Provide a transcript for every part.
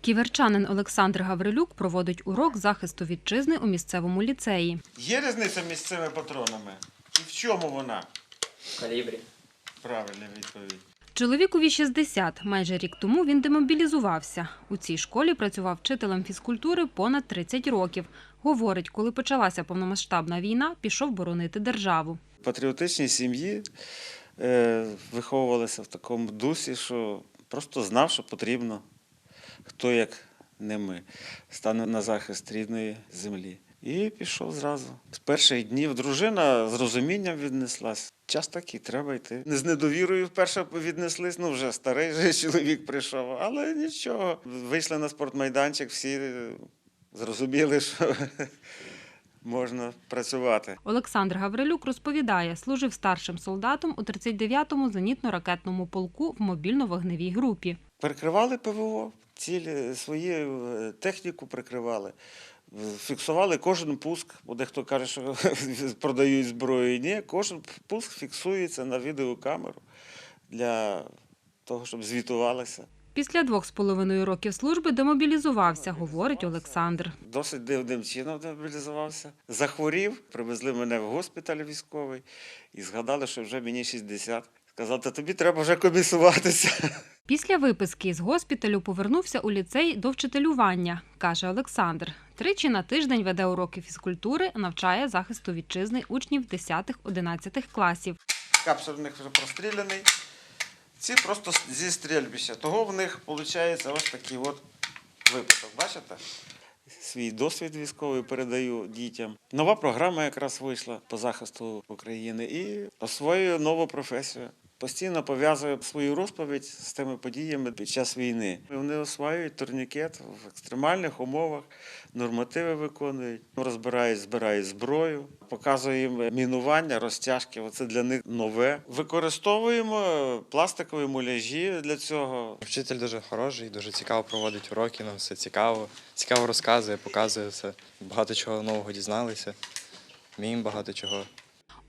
Ківерчанин Олександр Гаврилюк проводить урок захисту вітчизни у місцевому ліцеї. Є різниця між цими патронами? І в чому вона? калібрі. Правильна відповідь. Чоловікові 60. Майже рік тому він демобілізувався. У цій школі працював вчителем фізкультури понад 30 років. Говорить, коли почалася повномасштабна війна, пішов боронити державу. В патріотичній сім'ї е, виховувалися в такому дусі, що просто знав, що потрібно, хто як не ми, стане на захист рідної землі. І пішов зразу. З перших днів дружина з розумінням віднеслась. Час такий, треба йти. Не з недовірою вперше віднеслись, ну вже старий же чоловік прийшов, але нічого. Вийшли на спортмайданчик, всі е, зрозуміли, що можна працювати. Олександр Гаврилюк розповідає, служив старшим солдатом у 39-му зенітно-ракетному полку в мобільно-вогневій групі. Перекривали ПВО, цілі свою е, техніку прикривали. Фіксували кожен пуск, бо дехто каже, що продають зброю. Ні, кожен пуск фіксується на відеокамеру для того, щоб звітувалися. Після двох з половиною років служби демобілізувався, говорить Олександр. Досить дивним чином демобілізувався. Захворів, привезли мене в госпіталь військовий і згадали, що вже мені 60. Сказали, та тобі треба вже комісуватися. Після виписки з госпіталю повернувся у ліцей до вчителювання, каже Олександр. Тричі на тиждень веде уроки фізкультури, навчає захисту вітчизни учнів 10-11 класів. Капсуль в них вже простріляний. Ці просто зі стрільбища. Того в них виходить ось такий от випадок. Бачите? Свій досвід військовий передаю дітям. Нова програма якраз вийшла по захисту України і освоюю нову професію. Постійно пов'язую свою розповідь з тими подіями під час війни. Вони осваюють турнікет в екстремальних умовах, нормативи виконують, розбирають, збирають зброю, показую їм мінування, розтяжки. Оце для них нове. Використовуємо пластикові муляжі для цього. Вчитель дуже хороший, дуже цікаво проводить уроки, нам все цікаво. Цікаво розказує, показує все. Багато чого нового дізналися. Вміємо багато чого.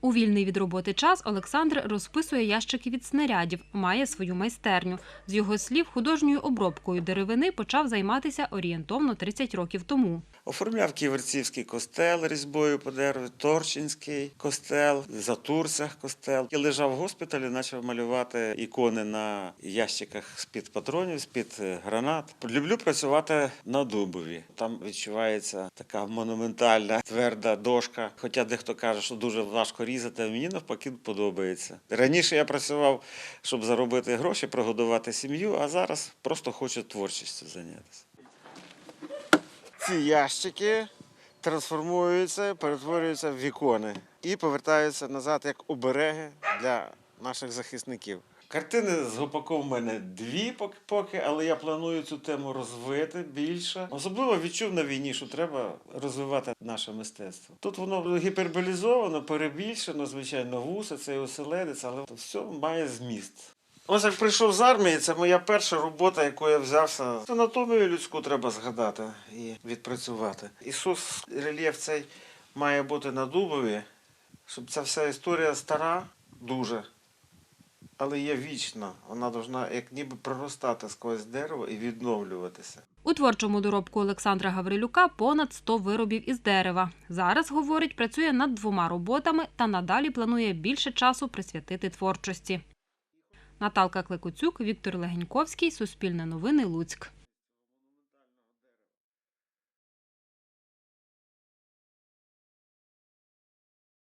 У вільний від роботи час Олександр розписує ящики від снарядів, має свою майстерню. З його слів, художньою обробкою деревини почав займатися орієнтовно 30 років тому. Оформляв ківерцівський костел різьбою по дереву, Торчинський костел, Затурцях костел. Я лежав в госпіталі, почав малювати ікони на ящиках з-під патронів, з-під е, гранат. Люблю працювати на дубові. Там відчувається така монументальна тверда дошка. Хоча дехто каже, що дуже важко різати, а мені навпаки подобається. Раніше я працював, щоб заробити гроші, прогодувати сім'ю, а зараз просто хочу творчістю зайнятися. Ці ящики трансформуються, перетворюються в вікони і повертаються назад як обереги для наших захисників. Картини з гопаком в мене дві пок- поки, але я планую цю тему розвити більше. Особливо відчув на війні, що треба розвивати наше мистецтво. Тут воно гіперболізовано, перебільшено, звичайно, вуса, цей оселедець, але все має зміст. Ось як прийшов з армії, це моя перша робота, яку я взявся. Анатомію людську треба згадати і відпрацювати. Ісус, рельєф цей має бути на дубові, щоб ця вся історія стара дуже, але є вічна. Вона повинна як ніби проростати сквозь дерево і відновлюватися. У творчому доробку Олександра Гаврилюка понад 100 виробів із дерева. Зараз, говорить, працює над двома роботами та надалі планує більше часу присвятити творчості. Наталка Клекуцюк, Віктор Легеньковський, Суспільне новини, Луцьк.